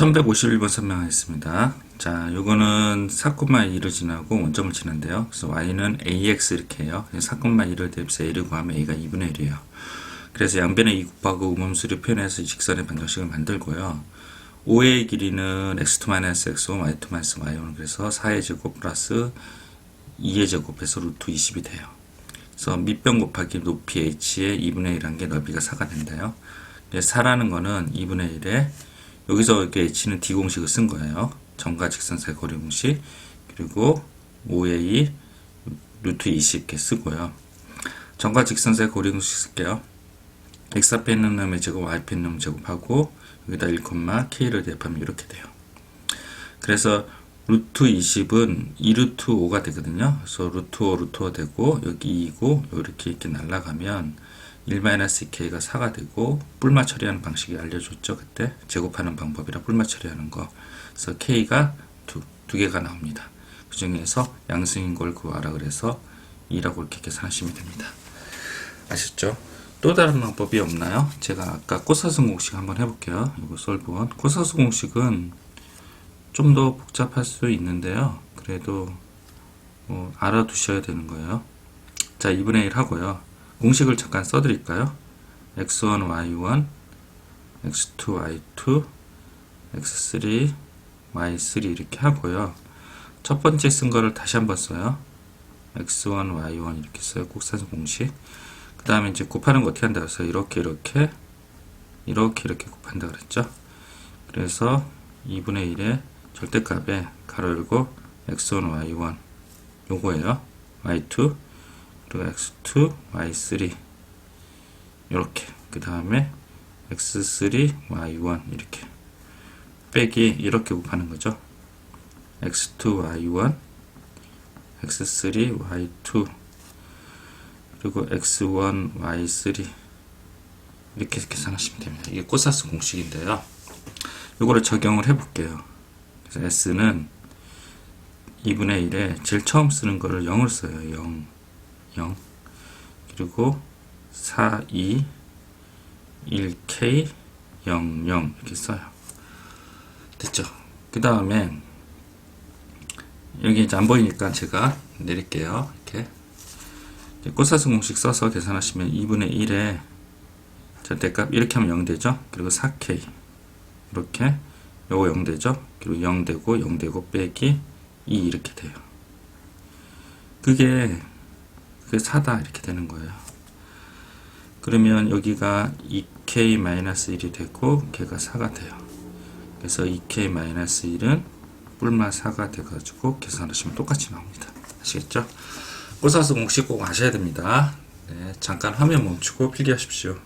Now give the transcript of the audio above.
1151번 설명하겠습니다. 자, 요거는 사건마 2를 지나고 원점을 치는데요. 그래서 y는 ax 이렇게 해요. 사건마 2를 대입해서 a를 구하면 a가 2분의 1이에요. 그래서 양변에 2 곱하고 음함수를 표현해서 이 직선의 방정식을 만들고요. 5의 길이는 x2 x1, y2 y1 그래서 4의 제곱 플러스 2의 제곱해서 루트 20이 돼요. 그래서 밑변 곱하기 높이 h의 2분의 1한 게 넓이가 4가 된다요. 4라는 거는 2분의 1에 여기서 이렇게 h는 d 공식을 쓴 거예요. 점과 직선사의 거리 공식 그리고 5의 2 루트 20 이렇게 쓰고요. 점과 직선사의 거리 공식 쓸게요. x 앞에 있는 놈의 제곱, y 앞에 있는 놈 제곱하고 여기다 1, k를 대입하면 이렇게 돼요. 그래서 루트 20은 2루트 5가 되거든요. 그래서 루트 5, 루트 5 되고 여기 2고 이렇게 이렇게 날라가면 1-2k가 4가 되고 뿔마 처리하는 방식이 알려줬죠. 그때 제곱하는 방법이라 뿔마 처리하는 거. 그래서 k가 두, 두 개가 나옵니다. 그 중에서 양수인 걸 구하라 그래서 2라고 이렇게 계산하시면 됩니다. 아셨죠? 또 다른 방법이 없나요? 제가 아까 코사스 공식 한번 해볼게요. 이거 솔브원. 코사스 공식은 좀 더 복잡할 수 있는데요. 그래도 뭐 알아두셔야 되는 거예요. 자, 2분의 1 하고요. 공식을 잠깐 써드릴까요? x1, y1, x2, y2, x3, y3 이렇게 하고요. 첫 번째 쓴 거를 다시 한번 써요. x1, y1 이렇게 써요. 국산 공식. 그 다음에 이제 곱하는 거 어떻게 한다 그래서 이렇게 이렇게 이렇게 이렇게 곱한다 그랬죠. 그래서 2분의 1의 절대값에 가로 열고 x1, y1 요거예요. y2 그리고 x2, y3 이렇게 그 다음에 x3, y1 이렇게 빼기 이렇게 곱하는 거죠. x2, y1 x3, y2 그리고 x1, y3 이렇게 계산하시면 됩니다. 이게 코사스 공식인데요. 이거를 적용을 해 볼게요. 그래서 s는 2분의 1에 제일 처음 쓰는 거를 0을 써요. 0, 0 그리고 4, 2, 1k, 0, 0 이렇게 써요. 됐죠? 그 다음에 여기 이제 안 보이니까 제가 내릴게요. 이렇게 코사스 공식 써서 계산하시면 2분의 1에 절대값 이렇게 하면 0 되죠. 그리고 4k 이렇게 요거 0 되죠. 그리고 0 되고 0 되고 빼기 2 이렇게 돼요. 그게 그게 4다 이렇게 되는 거예요. 그러면 여기가 2k-1이 되고 걔가 4가 돼요. 그래서 2k-1은 뿔마 4가 돼가지고 계산하시면 똑같이 나옵니다. 아시겠죠? 꼬사스 공식 꼭 아셔야 됩니다. 네, 잠깐 화면 멈추고 필기하십시오.